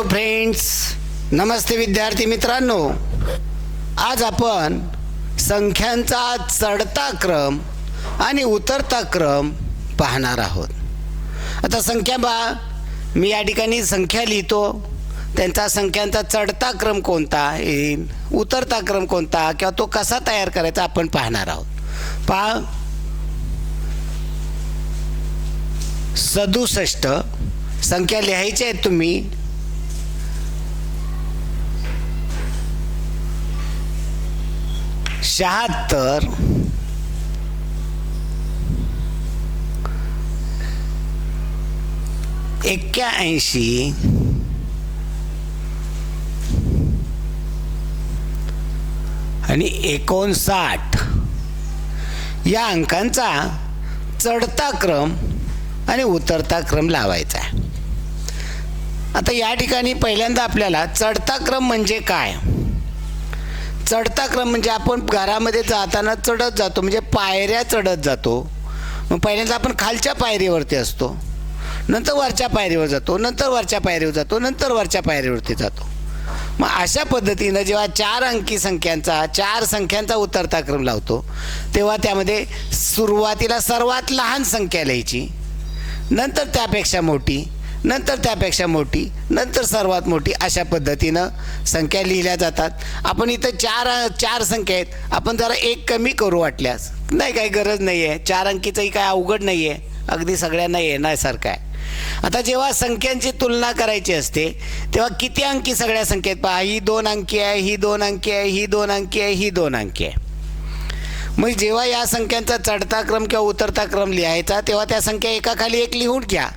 Hello friends नमस्ते विद्यार्थी मित्रांनो. आज आपण संख्यांचा चढता क्रम आणि उतरता क्रम पाहणार आहोत. आता संख्या बा मी या ठिकाणी संख्या लिहितो. त्यांचा संख्यांचा चढता क्रम कोणता येईल उतरता क्रम कोणता किंवा तो कसा तयार करायचा आपण पाहणार आहोत. पहा. सदुसष्ट संख्या लिहायच्या आहेत तुम्ही. शहात्तर. एक्क्याऐंशी. आणि एकोणसाठ. या अंकांचा चढता क्रम आणि उतरता क्रम लावायचा आहे. आता या ठिकाणी पहिल्यांदा आपल्याला चढता क्रम म्हणजे काय? चढता क्रम म्हणजे आपण घरामध्ये जाताना चढत जातो म्हणजे पायऱ्या चढत जातो. मग पहिल्यांदा आपण खालच्या पायरीवरती असतो. नंतर वरच्या पायरीवर जातो नंतर वरच्या पायरीवर जातो नंतर वरच्या पायरीवरती जातो. मग अशा पद्धतीनं जेव्हा चार अंकी संख्यांचा चार संख्यांचा उतरता क्रम लावतो तेव्हा त्यामध्ये सुरुवातीला सर्वात लहान संख्या लिहायची नंतर त्यापेक्षा मोठी नंतर त्यापेक्षा मोठी नंतर सर्वात मोठी अशा पद्धतीनं संख्या लिहिल्या जातात. आपण इथं चार चार संख्या आहेत. आपण जरा एक कमी करू वाटल्यास. नाही काही गरज नाही आहे चार अंकीचंही काय अवघड नाही आहे अगदी सगळ्यांना येण्यासारखं आहे. आता जेव्हा संख्यांची तुलना करायची असते तेव्हा किती अंकी सगळ्या संख्येत पहा ही दोन अंकी आहे ही दोन अंकी आहे ही दोन अंकी आहे ही दोन अंकी आहे. मग जेव्हा या संख्यांचा चढता क्रम किंवा उतरता क्रम लिहायचा तेव्हा त्या संख्या एकाखाली एक लिहून घ्या.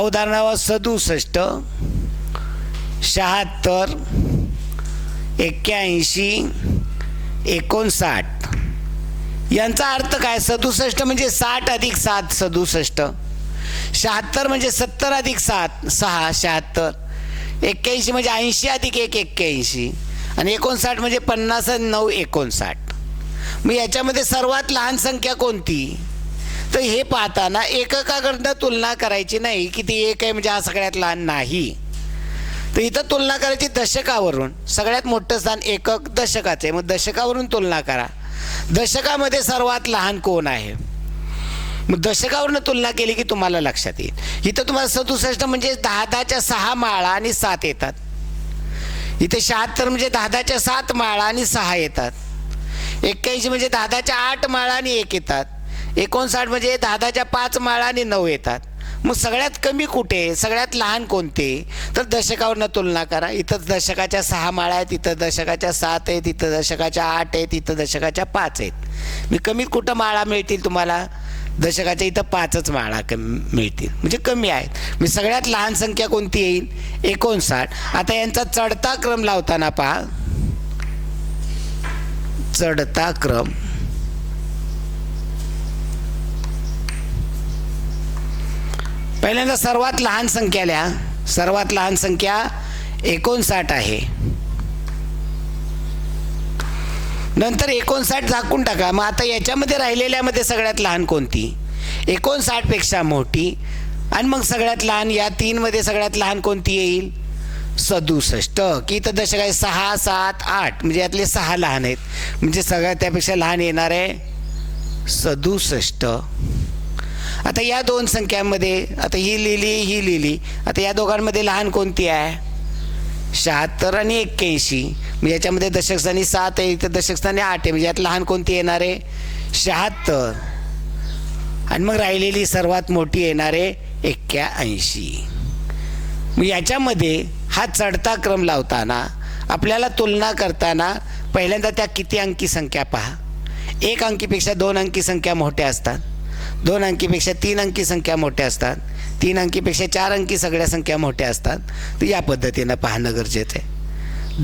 उदाहरणार्थ सदुसष्ट शहात्तर एक्क्याऐंशी एकोणसाठ. यांचा अर्थ काय? सदुसष्ट म्हणजे साठ अधिक सात सदुसष्ट. शहात्तर म्हणजे सत्तर अधिक सात सहा शहात्तर. एक्क्याऐंशी म्हणजे ऐंशी अधिक एक एक्क्याऐंशी. आणि एकोणसाठ म्हणजे पन्नास नऊ एकोणसाठ. मग याच्यामध्ये सर्वात लहान संख्या कोणती? तर हे पाहताना एककाकडनं तुलना करायची नाही की ती एक आहे म्हणजे हा सगळ्यात लहान नाही. तर इथं तुलना करायची दशकावरून. सगळ्यात मोठं स्थान एकक दशकाचं आहे. मग दशकावरून तुलना करा. दशकामध्ये सर्वात लहान कोण आहे? मग दशकावरून तुलना केली की तुम्हाला लक्षात येईल. इथं तुम्हाला सदुसष्ट म्हणजे दहा दहाच्या सहा माळा आणि सात येतात. इथे शहात्तर म्हणजे दहा दहाच्या सात माळा आणि सहा येतात. एक्क्याऐंशी म्हणजे दहा दहाच्या आठ माळा आणि एक येतात. एकोणसाठ म्हणजे दहा दहाच्या पाच माळा आणि नऊ येतात. मग सगळ्यात कमी कुठे? सगळ्यात लहान कोणते? तर दशकावरनं तुलना करा. इथं दशकाच्या सहा माळा आहेत इथं दशकाच्या सात आहेत इथं दशकाच्या आठ आहेत इथं दशकाच्या पाच आहेत. मी कमीत कुठं माळा मिळतील तुम्हाला? दशकाच्या इथं पाचच माळा कमी मिळतील. म्हणजे कमी आहेत. मी सगळ्यात लहान संख्या कोणती येईल? एकोणसाठ. आता यांचा चढता क्रम लावताना पहा. चढता क्रम. पहिल्यांदा सर्वात लहान संख्या लिहा सर्वात लहान संख्या एकोणसाठ आहे. नंतर एकोणसाठ झाकून टाका. मग आता याच्यामध्ये राहिलेल्यामध्ये सगळ्यात लहान कोणती? एकोणसाठपेक्षा मोठी. आणि मग सगळ्यात लहान या तीनमध्ये सगळ्यात लहान कोणती येईल? सदुसष्ट. की तर दशक आहे सहा सात आठ. म्हणजे यातले सहा लहान आहेत. म्हणजे सगळ्यात त्यापेक्षा लहान येणार आहे सदुसष्ट. आता या दोन संख्यांमध्ये आता ही लिहिली ही लिहिली. आता या दोघांमध्ये लहान कोणती आहे? शहात्तर आणि एक्क्याऐंशी. म्हणजे याच्यामध्ये दशकस्थानी सात आहे इथं दशकस्थानी आठ आहे. म्हणजे यात लहान कोणती येणार आहे? शहात्तर. आणि मग राहिलेली सर्वात मोठी येणार आहे एक्क्याऐंशी. मग याच्यामध्ये हा चढता क्रम लावताना आपल्याला तुलना करताना पहिल्यांदा त्या किती अंकी संख्या पहा. एक अंकीपेक्षा दोन अंकी संख्या मोठ्या असतात. दोन अंकीपेक्षा तीन अंकी संख्या मोठ्या असतात. तीन अंकीपेक्षा चार अंकी सगळ्या संख्या मोठ्या असतात. तर या पद्धतीनं पाहणं गरजेचं आहे.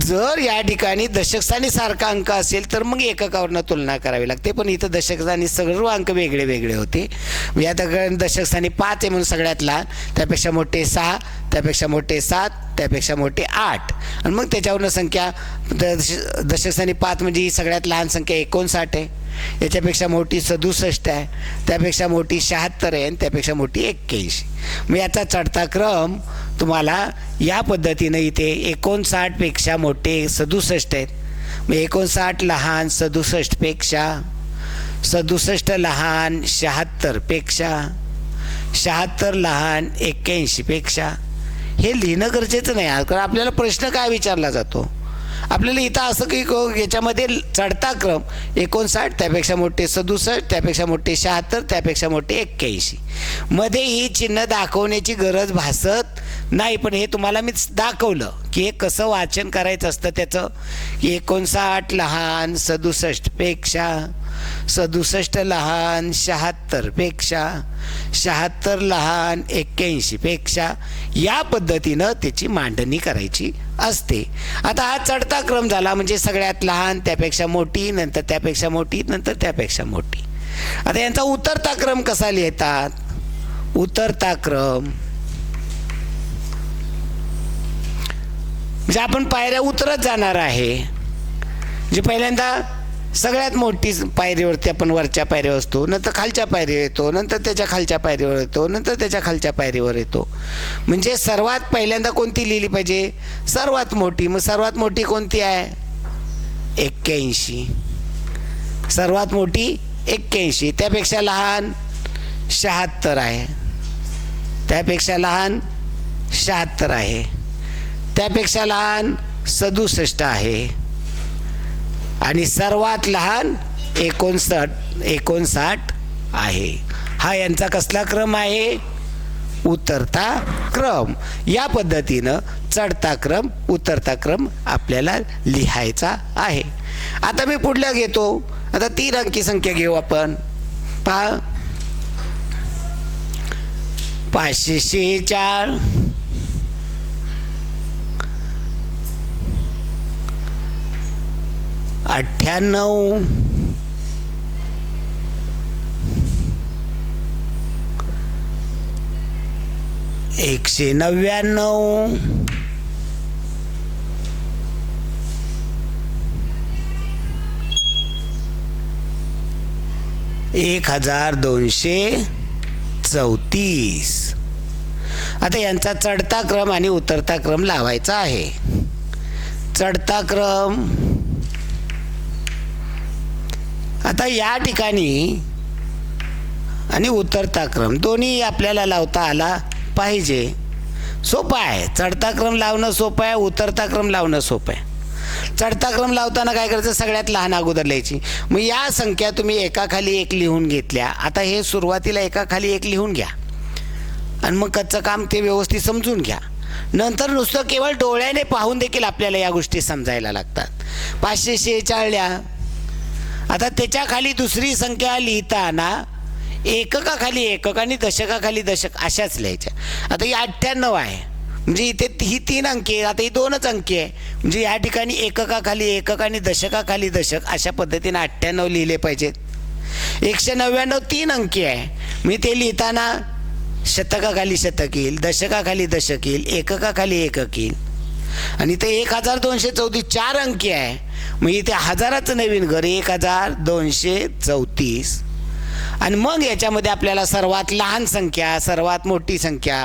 जर या ठिकाणी दशकस्थानी सारखा अंक असेल तर मग एककावरनं तुलना करावी लागते. पण इथं दशकस्थानी सर्व अंक वेगळे वेगळे होते. म्हणजे या दगड दशकस्थानी पाच आहे म्हणून सगळ्यात लहान त्यापेक्षा मोठे सहा त्यापेक्षा मोठे सात त्यापेक्षा मोठे आठ. आणि मग त्याच्यावरनं संख्या दश दशकस्थानी पाच म्हणजे ही सगळ्यात लहान संख्या एकोणसाठ आहे. याच्यापेक्षा मोठी सदुसष्ट आहे त्यापेक्षा मोठी शहात्तर आहे आणि त्यापेक्षा मोठी एक्क्याऐंशी. मग याचा चढता क्रम तुम्हाला या पद्धतीनं इथे एकोणसाठपेक्षा मोठे सदुसष्ट आहेत. मग एकोणसाठ लहान सदुसष्टपेक्षा सदुसष्ट लहान शहात्तरपेक्षा शहात्तर लहान एक्क्याऐंशीपेक्षा. हे लिहिणं गरजेचं नाही कारण आपल्याला प्रश्न काय विचारला जातो? आपल्याला इथं असं की याच्यामध्ये चढता क्रम एकोणसाठ त्यापेक्षा मोठे सदुसष्ट त्यापेक्षा मोठे शहात्तर त्यापेक्षा मोठे एक्क्याऐंशी. मध्ये ही चिन्ह दाखवण्याची गरज भासत नाही पण हे तुम्हाला मी दाखवलं की हे कसं वाचन करायचं असतं त्याचं. की एकोणसाठ लहान सदुसष्टपेक्षा सदुसष्ट लहान शहात्तरपेक्षा शहात्तर लहान एक्क्याऐंशीपेक्षा या पद्धतीनं त्याची मांडणी करायची असते. आता हा चढता क्रम झाला म्हणजे सगळ्यात लहान त्यापेक्षा मोठी नंतर त्यापेक्षा मोठी नंतर त्यापेक्षा मोठी. आता यांचा उतरता क्रम कसा लिहितात? उतरता क्रम. म्हणजे आपण पायऱ्या उतरत जाणार आहे. जे पहिल्यांदा सगळ्यात मोठी पायरीवरती आपण वरच्या पायरीवर असतो नंतर खालच्या पायरीवर येतो नंतर त्याच्या खालच्या पायरीवर येतो नंतर त्याच्या खालच्या पायरीवर येतो. म्हणजे सर्वात पहिल्यांदा कोणती लिहिली पाहिजे? सर्वात मोठी. मग सर्वात मोठी कोणती आहे? एक्क्याऐंशी. सर्वात मोठी एक्क्याऐंशी. त्यापेक्षा लहान शहात्तर आहे. त्यापेक्षा लहान शहात्तर आहे. त्यापेक्षा लहान सदुसष्ट आहे. आणि सर्वात लहान एकोणसाठ एकोणसाठ आहे. हा यांचा कसला क्रम आहे? उतरता क्रम. या पद्धतीनं चढता क्रम उतरता क्रम आपल्याला लिहायचा आहे. आता मी पुढल्या घेतो. आता तीन अंकी संख्या घेऊ आपण. पहा. पाचशे शेहेचाळ अठ्ठ्याण्णव. एकशे नव्याण्णव. एक हजार दोनशे चौतीस. आता यांचा चढता क्रम आणि उतरता क्रम लावायचा आहे. चढता क्रम. आता या ठिकाणी आणि उतरता क्रम दोन्ही आपल्याला लावता आला पाहिजे. सोपं आहे. चढता क्रम लावणं सोपं आहे उतरता क्रम लावणं सोपं आहे. चढता क्रम लावताना काय करायचं? सगळ्यात लहान अगोदर लिहायची. मग या संख्या तुम्ही एकाखाली एक लिहून घेतल्या. आता हे सुरुवातीला एकाखाली एक लिहून घ्या. आणि मग कच्चं काम ते व्यवस्थित समजून घ्या. नंतर नुसतं केवळ डोळ्याने पाहून देखील आपल्याला या गोष्टी समजायला लागतात. पाचशे शेहेचाळल्या आता त्याच्याखाली दुसरी संख्या लिहिताना एककाखाली एकक आणि दशकाखाली दशक अशाच लिहायच्या. आता ही अठ्ठ्याण्णव आहे. म्हणजे इथे ही तीन अंकी आहे आता ही दोनच अंकी आहे. म्हणजे या ठिकाणी एककाखाली एकक आणि दशकाखाली दशक अशा पद्धतीने अठ्ठ्याण्णव लिहिले पाहिजेत. एकशे नव्याण्णव तीन अंकी आहे. मी ते लिहिताना शतकाखाली शतक येईल दशकाखाली दशक येईल एककाखाली एकक येईल. आणि ते एक हजार दोनशे चौतीस चार अंकी आहे. मग इथे हजाराचं नवीन घर एक हजार दोनशे चौतीस. आणि मग याच्यामध्ये आपल्याला सर्वात लहान संख्या सर्वात मोठी संख्या.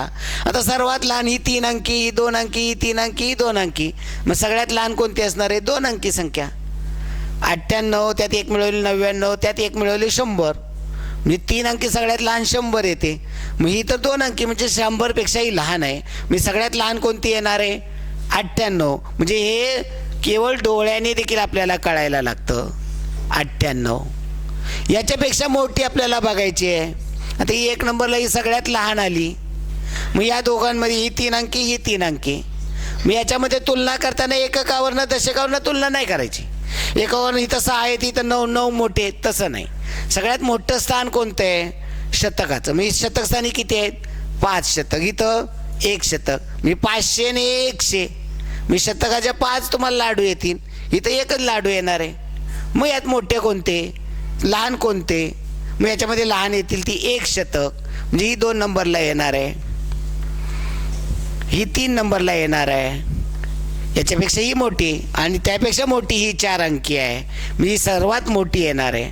आता सर्वात लहान ही तीन अंकी ही दोन अंकी ही तीन अंकी ही दोन अंकी. मग सगळ्यात लहान कोणती असणार आहे? दोन अंकी संख्या. अठ्ठ्याण्णव त्यात एक मिळवली नव्याण्णव त्यात एक मिळवली शंभर. म्हणजे तीन अंकी सगळ्यात लहान शंभर येते. मग ही तर दोन अंकी म्हणजे शंभरपेक्षाही लहान आहे. मी सगळ्यात लहान कोणती येणार आहे? अठ्ठ्याण्णव. म्हणजे हे केवळ डोळ्याने देखील आपल्याला कळायला लागतं. अठ्ठ्याण्णव. याच्यापेक्षा मोठी आपल्याला बघायची आहे. आता ही एक नंबरला ही सगळ्यात लहान आली. मग या दोघांमध्ये ही तीन अंकी ही तीन अंकी. मग याच्यामध्ये तुलना करताना एककावरनं दशकावरनं तुलना नाही करायची. एकावरनं इथं सहा आहेत इथं नऊ नऊ मोठे आहेत तसं नाही. सगळ्यात मोठं स्थान कोणतं आहे? शतकाचं. म्हणजे शतकस्थानी किती आहेत? पाच शतक. इथं एक शतक. मी पाचशे आणि एकशे. मी शतकाच्या पाच तुम्हाला लाडू येतील. इथं एकच लाडू येणार आहे. मग यात मोठे कोणते? लहान कोणते? मग याच्यामध्ये लहान येतील ती एक शतक. म्हणजे ही दोन नंबरला येणार आहे. ही तीन नंबरला येणार आहे. याच्यापेक्षा ही मोठी आणि त्यापेक्षा मोठी ही चार अंकी आहे. म्हणजे ही सर्वात मोठी येणार आहे.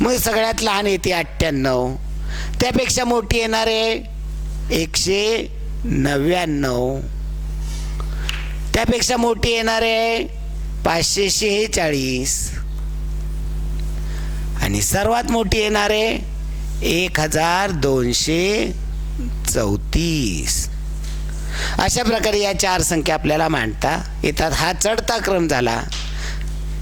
मग सगळ्यात लहान येते अठ्ठ्याण्णव. त्यापेक्षा मोठी येणार आहे एकशे नव्याण्णव. त्यापेक्षा मोठी येणार आहे पाचशे शेहेचाळीस आणि सर्वात मोठी येणार आहे एक हजार दोनशे चौतीस. अशा प्रकारे या चार संख्या आपल्याला मांडता येतात. हा चढता क्रम झाला.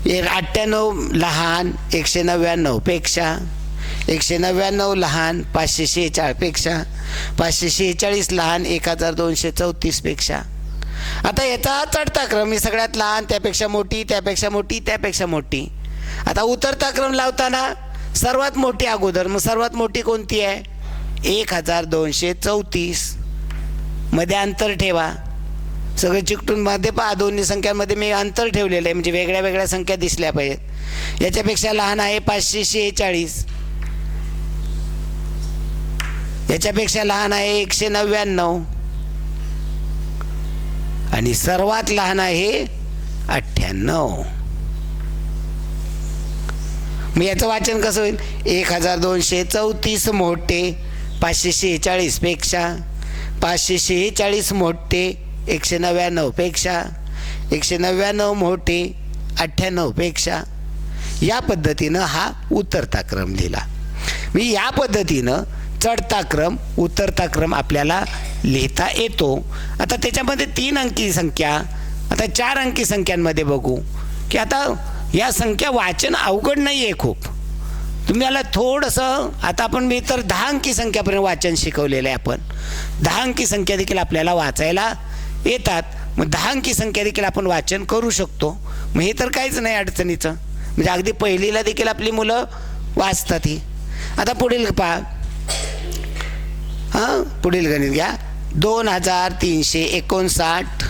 एक अठ्ठ्याण्णव लहान एकशे नव्याण्णवपेक्षा एकशे नव्याण्णव लहान पाचशे शेहेचाळपेक्षा पाचशे शेहेचाळीस लहान एक हजार दोनशे चौतीसपेक्षा आता याचा चढता क्रम. ही सगळ्यात लहान त्यापेक्षा मोठी त्यापेक्षा मोठी त्यापेक्षा मोठी. आता उतरता क्रम लावताना सर्वात मोठी अगोदर. मग सर्वात मोठी कोणती आहे? एक हजार दोनशे चौतीस. मध्ये अंतर ठेवा. सगळं चिकटून मध्ये पहा. दोन्ही संख्यांमध्ये मी अंतर ठेवलेलं आहे. म्हणजे वेगळ्या वेगळ्या संख्या दिसल्या पाहिजेत. याच्यापेक्षा लहान आहे पाचशे शेहेचाळीस याच्यापेक्षा लहान आहे एकशे नव्याण्णव. आणि सर्वात लहान आहे अठ्ठ्याण्णव. मग याचं वाचन कसं होईल? एक हजार दोनशे चौतीस मोठे पाचशे शेहेचाळीसपेक्षा पाचशे शेहेचाळीस मोठे एकशे नव्याण्णवपेक्षा एकशे नव्याण्णव मोठे अठ्ठ्याण्णवपेक्षा. या पद्धतीनं हा उतरता क्रम लिहिला. मी या पद्धतीनं चढता क्रम उतरता क्रम आपल्याला लिहिता येतो. आता त्याच्यामध्ये तीन अंकी संख्या आता चार अंकी संख्यांमध्ये बघू. की आता या संख्या वाचन अवघड नाही आहे खूप. तुम्ही तुम्हाला थोडंसं आता आपण मी तर दहा अंकी संख्यापर्यंत वाचन शिकवलेलं आहे आपण. दहा अंकी संख्या देखील आपल्याला वाचायला येतात. मग दहा अंकी संख्या देखील आपण वाचन करू शकतो. मग हे तर काहीच नाही अडचणीचं. म्हणजे अगदी पहिलीला देखील आपली मुलं वाचतात ही. आता पुढील पहा. हां पुढील गणित घ्या. दोन हजार तीनशे एकोणसाठ.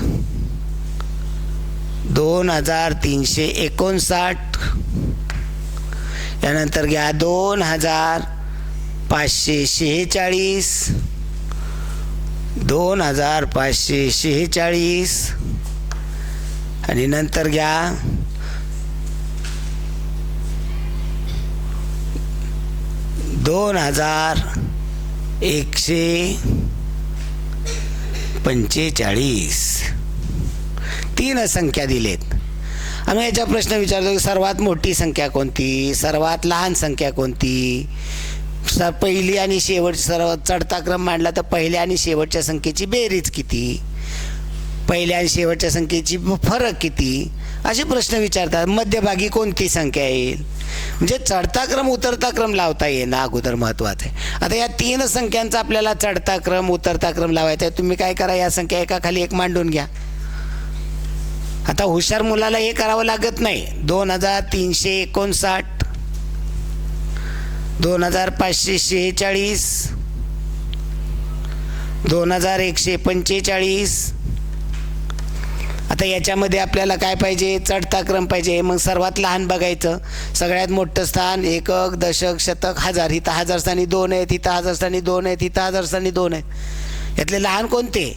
दोन हजार तीनशे एकोणसाठ. यानंतर घ्या दोन हजार पाचशे शेहेचाळीस. दोन हजार पाचशे शेहेचाळीस. आणि नंतर घ्या दोन हजार एकशे पंचेचाळीस. तीन संख्या दिलेत. आम्ही याचा प्रश्न विचारतो की सर्वात मोठी संख्या कोणती? सर्वात लहान संख्या कोणती? स पहिली आणि शेवट सर्वात चढता क्रम मांडला तर पहिल्या आणि शेवटच्या संख्येची बेरीज किती? पहिल्या आणि शेवटच्या संख्येची फरक किती? असे प्रश्न विचारतात. मध्यभागी कोणती संख्या येईल? म्हणजे चढता क्रम उतरता क्रम लावता येणं अगोदर महत्त्वाचं आहे. आता या तीन संख्यांचा आपल्याला चढता क्रम उतरता क्रम लावायचा आहे. तुम्ही काय करा या संख्या एका खाली एक मांडून घ्या. आता हुशार मुलाला हे करावं लागत नाही. दोन हजार तीनशे एकोणसाठ दोन हजार पाचशे शेहेचाळीस दोन हजार एकशे पंचेचाळीस आता याच्यामध्ये आपल्याला काय पाहिजे? चढता क्रम पाहिजे. मग सर्वात लहान बघायचं. सगळ्यात मोठं स्थान एकक दशक शतक हजार. इथं हजार स्थानी दोन आहेत. इथं हजार स्थानी दोन आहेत. इथं हजार स्थानी दोन आहेत. यातले लहान कोणते?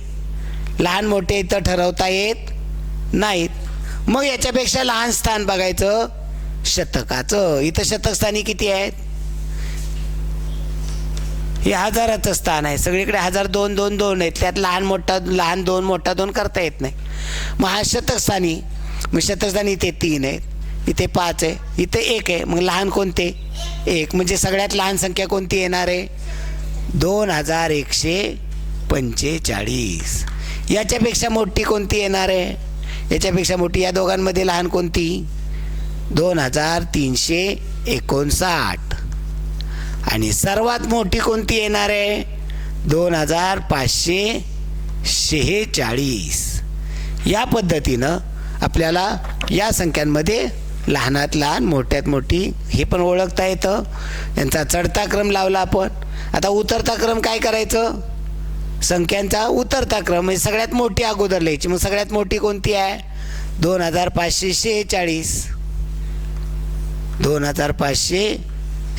लहान मोठे इथं ठरवता येत नाहीत. मग याच्यापेक्षा लहान स्थान बघायचं शतकाचं. इथं शतक स्थानी किती आहेत? हे हजाराचं स्थान आहे. सगळीकडे हजार दोन दोन दोन आहेत. त्यात लहान मोठा लहान दोन मोठा दोन करता येत नाही. मग हा शतकस्थानी मग शतकस्थानी इथे तीन आहेत. इथे पाच आहे. इथे एक आहे. मग लहान कोणते? एक. म्हणजे सगळ्यात लहान संख्या कोणती येणार आहे? दोन हजार एकशे पंचेचाळीस. याच्यापेक्षा मोठी कोणती येणार आहे? याच्यापेक्षा मोठी या दोघांमध्ये लहान कोणती? दोन हजार तीनशे एकोणसाठ. आणि सर्वात मोठी कोणती येणार आहे? दोन हजार पाचशे शेहेचाळीस. या पद्धतीनं आपल्याला या संख्यांमध्ये लहानात लहान मोठ्यात मोठी हे पण ओळखता येतं. यांचा चढता क्रम लावला आपण. आता उतरता क्रम काय करायचं? संख्यांचा उतरता क्रम म्हणजे सगळ्यात मोठी अगोदर लिहायची. मग सगळ्यात मोठी कोणती आहे? दोन हजार पाचशे शेहेचाळीस. दोन हजार पाचशे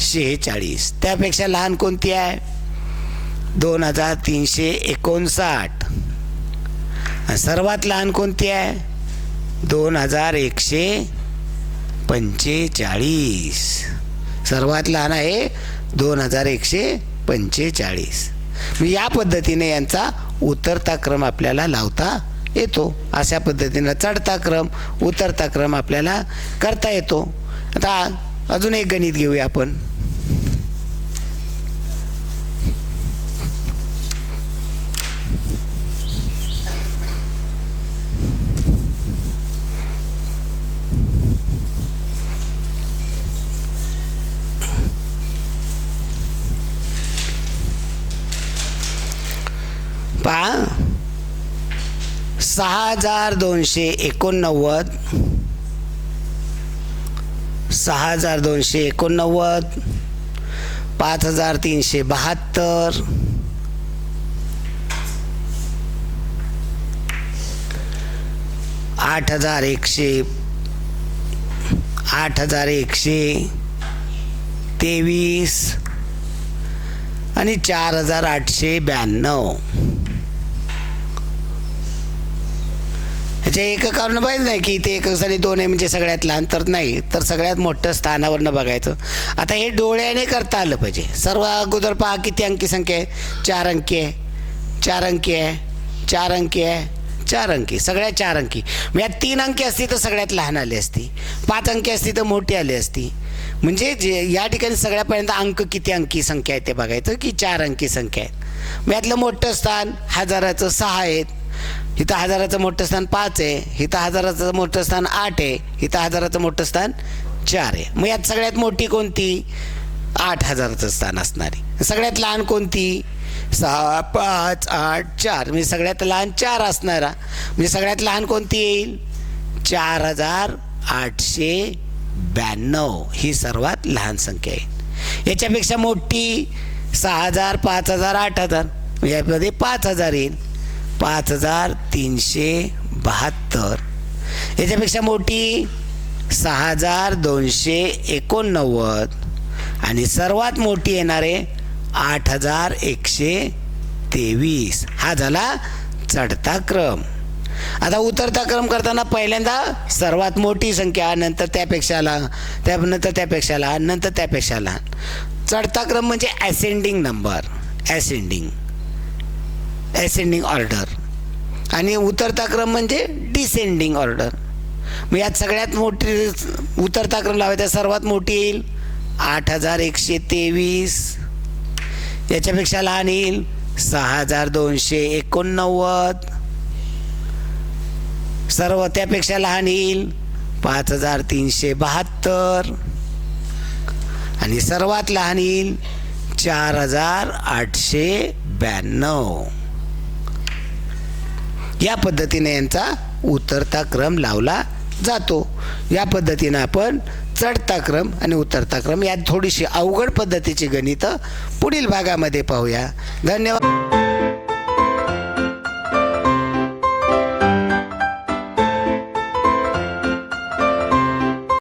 शेहेचाळीस त्यापेक्षा लहान कोणती आहे? दोन हजार तीनशे एकोणसाठ. सर्वात लहान कोणती आहे? दोन हजार एकशे पंचेचाळीस. सर्वात लहान आहे दोन हजार एकशे पंचेचाळीस. मी या पद्धतीने यांचा उतरता क्रम आपल्याला लावता येतो. अशा पद्धतीनं चढता क्रम उतरता क्रम आपल्याला करता येतो. आता अजून एक गणित घेऊया आपण. पहा. सहा हजार दोनशे एकोणनव्वद. सहा हजार दोनशे एकोणनव्वद पाच हजार तीनशे बहात्तर. आठ हजार एकशे आठ हजार एकशे तेवीस आणि चार हजार आठशे ब्याण्णव. ह्याचे एक कारण पाहिजे नाही की ते एक आणि दोन आहे म्हणजे सगळ्यात लहान तर नाही तर सगळ्यात मोठं स्थानावरनं बघायचं. आता हे डोळ्याने करता आलं पाहिजे. सर्व अगोदर पहा किती अंकी संख्या आहे. चार अंकी आहे चार अंकी आहे चार अंकी आहे चार अंकी सगळ्या चार अंकी. मग यात तीन अंकी असती तर सगळ्यात लहान आली असती. पाच अंकी असती तर मोठी आली असती. म्हणजे जे या ठिकाणी सगळ्यापर्यंत अंक किती अंकी संख्या आहे ते बघायचं की चार अंकी संख्या आहे मग यातलं मोठं स्थान हजाराचं सहा आहेत. इथं हजाराचं मोठं स्थान पाच आहे इथं हजाराचं मोठं स्थान आठ आहे इथं हजाराचं मोठं स्थान चार आहे. मग यात सगळ्यात मोठी कोणती? आठ हजाराचं स्थान असणारी. सगळ्यात लहान कोणती? सहा पाच आठ चार. म्हणजे सगळ्यात लहान चार असणारा. म्हणजे सगळ्यात लहान कोणती येईल? चार हजार आठशे ब्याण्णव. ही सर्वात लहान संख्या आहे. याच्यापेक्षा मोठी सहा हजार पाच हजार आठ हजार. म्हणजे यामध्ये पाच हजार येईल. पाच हजार तीनशे बहात्तर. याच्यापेक्षा मोठी सहा हजार दोनशे एकोणनव्वद. आणि सर्वात मोठी येणारे आठ हजार एकशे तेवीस. हा झाला चढता क्रम. आता उतरता क्रम करताना पहिल्यांदा सर्वात मोठी संख्या नंतर त्यापेक्षा लहान त्यानंतर त्यापेक्षा लहान नंतर त्यापेक्षा लहान चढता क्रम म्हणजे ॲसेंडिंग नंबर ॲसेंडिंग ॲसेंडिंग ऑर्डर आणि उतरता क्रम म्हणजे डिसेंडिंग ऑर्डर मग यात सगळ्यात मोठी उतरता क्रम लावायचा सर्वात मोठी येईल आठ हजार एकशे तेवीस. याच्यापेक्षा लहान येईल सहा हजार दोनशे एकोणनव्वद. सर्व त्यापेक्षा लहान येईल पाच हजार तीनशे बहात्तर. आणि सर्वात लहान येईल चार हजार आठशे ब्याण्णव. या पद्धतीने यांचा उतरता क्रम लावला जातो. या पद्धतीनं आपण चढता क्रम आणि उतरता क्रम यात थोडीशी अवघड पद्धतीची गणितं पुढील भागामध्ये पाहूया. धन्यवाद.